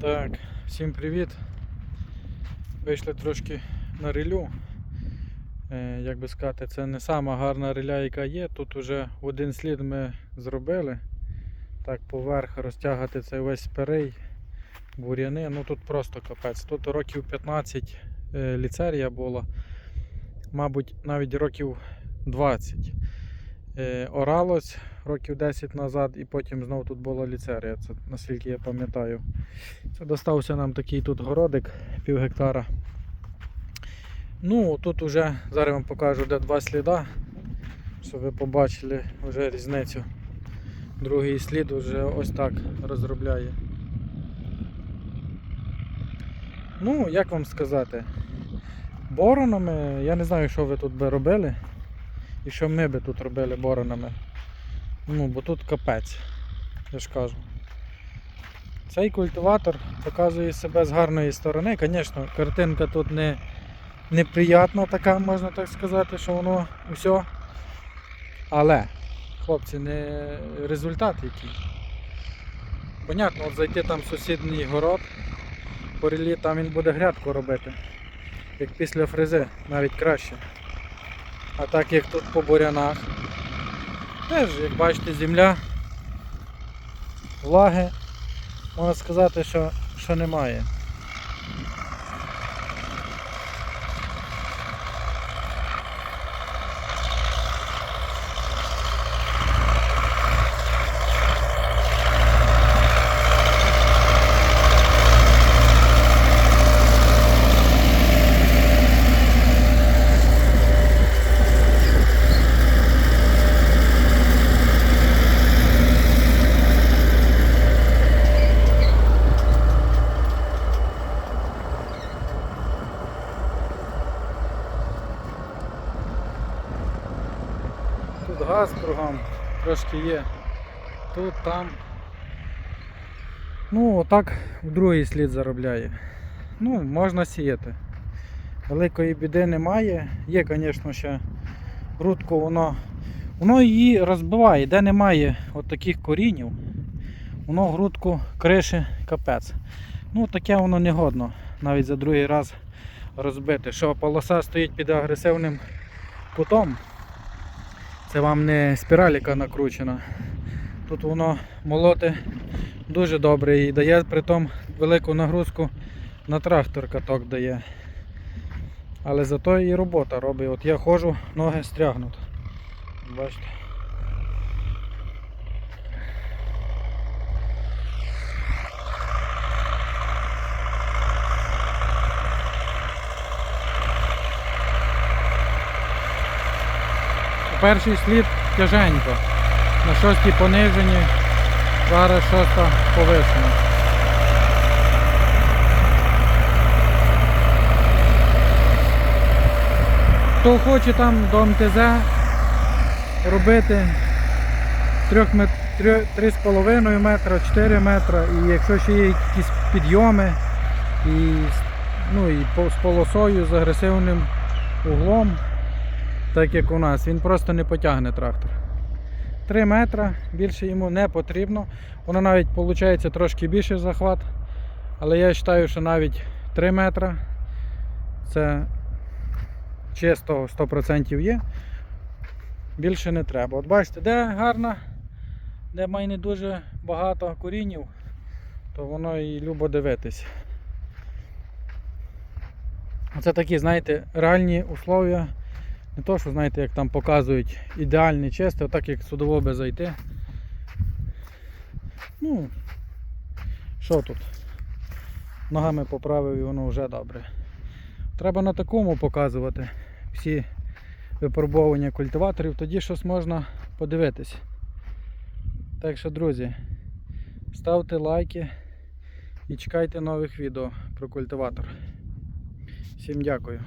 Так, всім привіт. Вийшли трошки на рилю. Е, як би сказати, це не сама гарна риля, яка є. Тут вже один слід ми зробили. Так, поверх розтягати цей весь перей, бур'яни. Ну тут просто капець. Тут років 15 е, ліцерія було. Мабуть, навіть років 20. Е, оралось років 10 назад і потім знову тут була ліцерія, це наскільки я пам'ятаю. Це достався нам такий тут городик пів гектара. Ну, тут уже зараз вам покажу, де два сліда, щоб ви побачили вже різницю. Другий слід вже ось так розробляє. Ну, як вам сказати, боронами, я не знаю, що ви тут би робили. І що ми би тут робили боронами. Ну, бо тут капець, я ж кажу. Цей культиватор показує себе з гарної сторони. Звісно, картинка тут не неприятна така, можна так сказати, що воно все. Але, хлопці, не результат який. Понятно, от зайти там в сусідній город, по рілі, там він буде грядку робити. Як після фрези, навіть краще. А так як тут по бурянах. Теж, як бачите, земля, влаги, можна сказати, що, що немає. Газ кругом трошки є. Тут, там. Ну, отак в другий слід заробляє. Ну, можна сіяти. Великої біди немає. Є, звісно, ще грудку воно. Воно її розбиває, де немає от таких корінів, воно грудку криші капець. Ну таке воно не годно навіть за другий раз розбити. Що полоса стоїть під агресивним кутом. Це вам не спіраліка накручена. Тут воно молоте дуже добре і дає притом велику нагрузку на трактор каток дає. Але зато і робота робить. От я ходжу, ноги стрягнуть. Бачите. Перший слід тяженько. На шостій пониженні, зараз шоста повишена. Хто хоче там до МТЗ робити 3,5 метра, 4 метра, і якщо ще є якісь підйоми і, ну, і з полосою, з агресивним углом, так як у нас, він просто не потягне трактор. 3 метра, більше йому не потрібно. Воно навіть виходить трошки більший захват. Але я вважаю, що навіть 3 метра це чисто 100% є. Більше не треба. От бачите, де гарна, де має не дуже багато корінів, то воно і любо дивитись. Це такі, знаєте, реальні условия. Не то, що знаєте, як там показують ідеальне чисте, отак як судово би зайти. Ну, що тут? Ногами поправив і воно вже добре. Треба на такому показувати всі випробовування культиваторів, тоді щось можна подивитись. Так що, друзі, ставте лайки і чекайте нових відео про культиватор. Всім дякую.